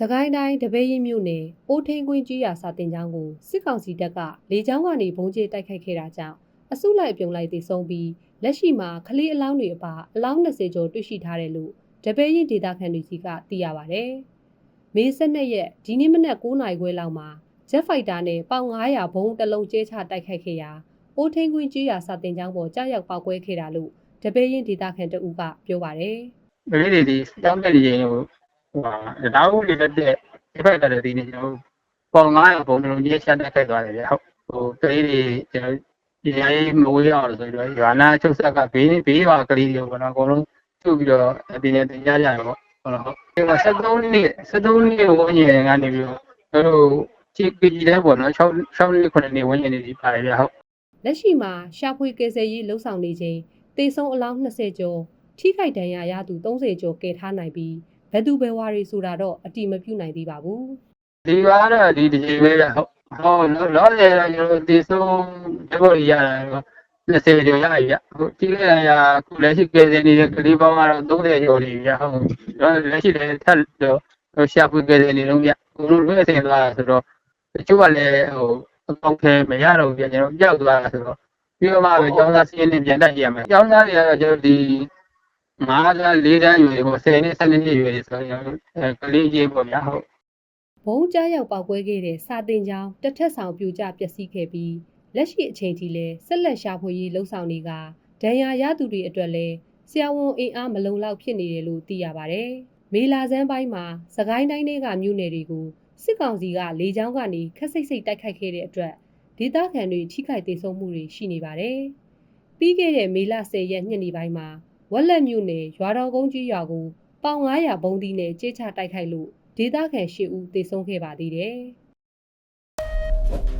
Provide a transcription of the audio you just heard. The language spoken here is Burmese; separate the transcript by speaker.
Speaker 1: စကိုင်းတိုင်းတပည့်ရင်မြို့နယ်အိုးထင်းကွင်းကြီးရာစာတင်ကျောင်းကိုစစ်ကောင်စီတပ်ကလေကြောင်းကနေဘုံကျဲတိုက်ခိုက်ခဲ့တာကြောင့်အစုလိုက်အပြုံလိုက်သေဆုံးပြီးလက်ရှိမှာကလေးအလောင်းတွေအပါအလောင်း20ကျော်တွေ့ရှိထားတယ်လို့တပည့်ရင်ဒေတာခန်တွေစီကသိရပါဗျ။မေ12ရက်ဒီနေ့မနက်9:00နာရီခွဲလောက်မှာ Jet Fighter နဲ့ပေါင်900ဘုံတစ်လုံးကျဲချတိုက်ခိုက်ခဲ့ရာအိုးထင်းကွင်းကြီးရာစာတင်ကျောင်းပေါ်ကြားရောက်ပောက်ကွဲခဲ့တာလို့တပည့်ရင်ဒေတာခန်တဦးကပြောပါတယ်
Speaker 2: ကလေးတွေဒီတောင်းတဲ့ရင်ကို ဟိုဟာဒါဦးလေးတက်တဲ့ဒီဘက်တက်တဲ့ဒီနေ့ကျွန်တော်ပေါင်900ပုံလုံးကြီးချက်တက်ခဲ့သွားတယ်ဗျဟုတ်ဟိုကလေးတွေကျွန်တော်ဒီနေရာကြီးမဝေးအောင်ဆိုတော့ရွာနာချုပ်ဆက်ကဘေးဘေးရွာကလေးတွေကတော့အကုန်လုံးသူ့ပြီးတော့ဒီနေ့တင်ကြကြရပေါ့ဟုတ်လားဟုတ်ဒီမှာ73နှစ်73နှစ်ဝန်းကျင်ကနေပြီးတော့တို့ချီကကြီးတဲ့ပေါ့နော်6 6နှစ်9နှစ်ဝန်းကျင်နေပြီပါတယ်ဗျဟုတ်
Speaker 1: လက်ရှိမှာရှာဖွေကယ်ဆယ်ရေးလှုပ်ဆောင်နေချိန်တေဆုံးအလောင်း20ကျော်ထိခိုက်ဒဏ်ရာရသူ30ကျော်ကယ်ထားနိုင်ပြီး ဘယ်သူဘယ်ဝါတွေဆိုတာတော့အတိမပြုနိုင်သေးပါဘူး
Speaker 2: ဒီကတော့ဒီဒီပဲဗျဟုတ်ဟုတ်လောလောဆယ်တော့ကျွန်တော်ဒီဆုံးတဘောရရတာ20ကျော်ရပြီဗျဟုတ်ဒီကရခုလက်ရှိကယ်ဆယ်နေတဲ့ကလေးပေါင်းကတော့30ကျော်နေပြီဗျဟုတ်လက်ရှိလည်းထပ်တော့ရှာဖွေကယ်ဆယ်နေလုံးဗျကိုတို့လွှဲဆင်သွားတာဆိုတော့တချို့ကလည်းဟိုအပေါက်ထဲမရတော့ဘူးဗျကျွန်တော်ကြောက်သွားတာဆိုတော့ပြီးတော့မှပဲကျောင်းသားစီးရင်ပြန်တက်ရမယ်ကျောင်းသားတွေကတော့ကျွန်တော်ဒီ ငါးတန်း၄တန်းရွယ်ပေါ့10နှစ်12နှစ်ရွယ်ဆိုတော့ကလေးကြီးပေါ့ဗျာဟုတ်
Speaker 1: ဘုံကြားရောက်ပောက်ကွဲခဲ့တဲ့စာတင်ကျောင်းတစ်ထက်ဆောင်ပြိုကျပျက်စီးခဲ့ပြီးလက်ရှိအချိန်ထိလည်းဆက်လက်ရှာဖွေရေးလှုပ်ဆောင်နေကဒဏ်ရာရသူတွေအတွက်လည်းဆရာဝန်အင်အားမလုံလောက်ဖြစ်နေတယ်လို့သိရပါတယ်။မေလာစန်းပိုင်းမှာစကိုင်းတိုင်းတွေကမြို့နယ်တွေကိုစစ်ကောင်စီကလေကြောင်းကနေခက်စိတ်စိတ်တိုက်ခိုက်ခဲ့တဲ့အတွက်ဒေသခံတွေထိခိုက်ဒေဆုံးမှုတွေရှိနေပါတယ်။ပြီးခဲ့တဲ့မေလ10ရက်ညနေပိုင်းမှာ ဝက်လက်မြို့နယ်ရွာတော်ကုန်းကြီးရွာကိုပေါင်900ဘုံဒီနဲ့ကြေးချတိုက်ခိုက်လို့ဒေသခံ၈ဦးသေဆုံးခဲ့ပါသေးတယ်။